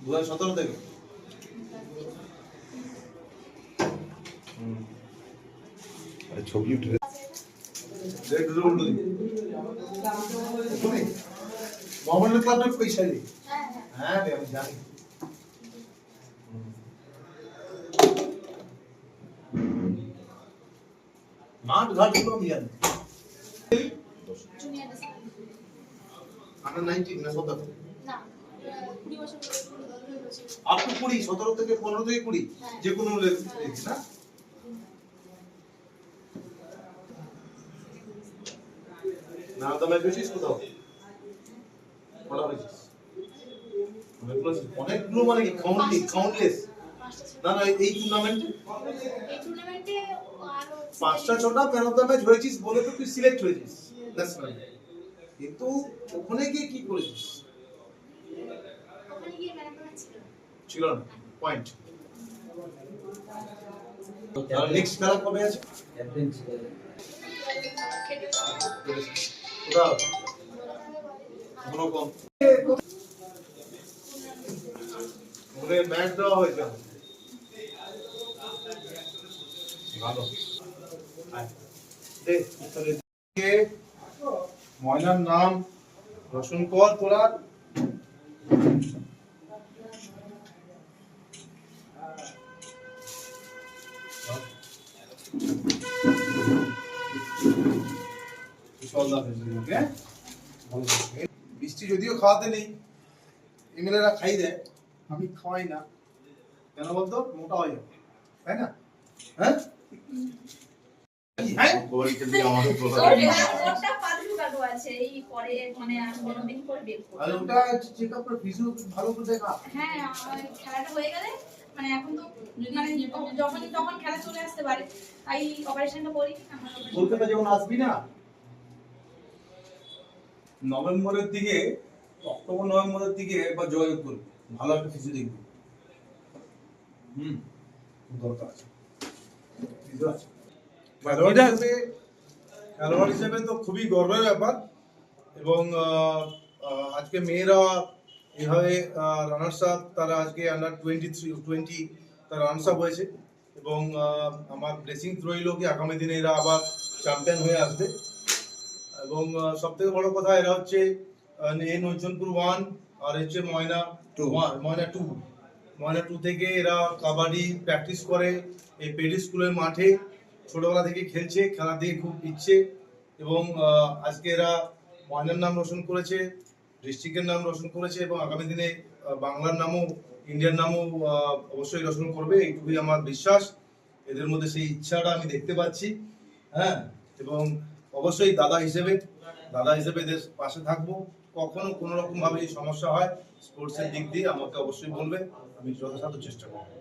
দু হাজার সতেরো থেকে। আরে ছবি উঠে মোহামেডান ক্লাবের পয়সা দিই হ্যাঁ রে আমি জানি। মাঠ ঘাটগুলো আমি জানি আন্ডার নাইনটিন না সতেরো? না কুড়ি বছর। কুড়ি সতেরো থেকে পনেরো থেকে কুড়ি হ্যাঁ। যে কোনো না? কোথাও কটা অনেকগুলো মানে কি কাউন্টলি কাউন্টলেস না না এই টুর্নামেন্টে পাঁচটা ছটা ম্যান অফ দ্য ম্যাচ হয়েছিস বলে তো তুই সিলেক্ট হয়েছিস। ন্যাশনাল কিন্তু ওখানে গিয়ে কি করেছিস? ওখানে গিয়ে ম্যান অফ ছিল ছিল না পয়েন্ট নেক্সট খেলা কবে আছে? ম্যাচ দেওয়া হয়েছে। ভালো। ময়নার নাম রোশন কর তোরা হ্যাঁ? বৃষ্টি যদিও খাওয়াতে নেই এমএলএরা খাই দেয় আমি খাওয়াই না। কেন বলতো? মোটা হয়ে যাবে তাই না? হ্যাঁ? হ্যাঁ? পরে মানে ভালো করে দেখা। হ্যাঁ খেলাটা হয়ে গেলে মানে এখন তো মানে যখন তখন খেলা চলে আসতে পারে তাই অপারেশনটা করি কলকাতা যখন আসবি না? নভেম্বরের দিকে অক্টোবর নভেম্বরের দিকে একবার যোগাযোগ করবি। ভালো একটা ফিজিও দেখবি। হুম খুব দরকার আছে। খেলোয়াড় হিসেবে তো খুবই গর্বের ব্যাপার। এবং আহ, আহ, আজকে মেয়েরা এভাবে রানার্স আপ তারা আজকে আন্ডার টোয়েন্টি থ্রি টোয়েন্টি তারা রানার্স আপ হয়েছে এবং আমার ব্লেসিং রইল কি আগামী দিনে এরা আবার চ্যাম্পিয়ন হয়ে আসবে। এবং সব থেকে বড় কথা এরা হচ্ছে এ নৈচনপুর ওয়ান আর হচ্ছে Moyna two one Moyna two Moyna two থেকে এরা কাবাডি প্র্যাকটিস করে এই পেডি স্কুলের মাঠে ছোটবেলা থেকে খেলছে খেলা দিয়ে খুব ইচ্ছে এবং আজকে এরা ময়নার নাম রোশন করেছে। ডিস্ট্রিক্টের নাম রোশন করেছে এবং আগামী দিনে বাংলার নামও, ইন্ডিয়ার নামও অবশ্যই রোশন করবে, এইটুকুই আমার বিশ্বাস। এদের মধ্যে সেই ইচ্ছাটা আমি দেখতে পাচ্ছি হ্যাঁ? এবং অবশ্যই দাদা হিসেবে দাদা হিসেবে এদের পাশে থাকব। কখনো কোনো রকম ভাবে সমস্যা হয়, স্পোর্টসের দিক দিয়ে আমাকে অবশ্যই বলবে, আমি যথাসাধ্য চেষ্টা করব।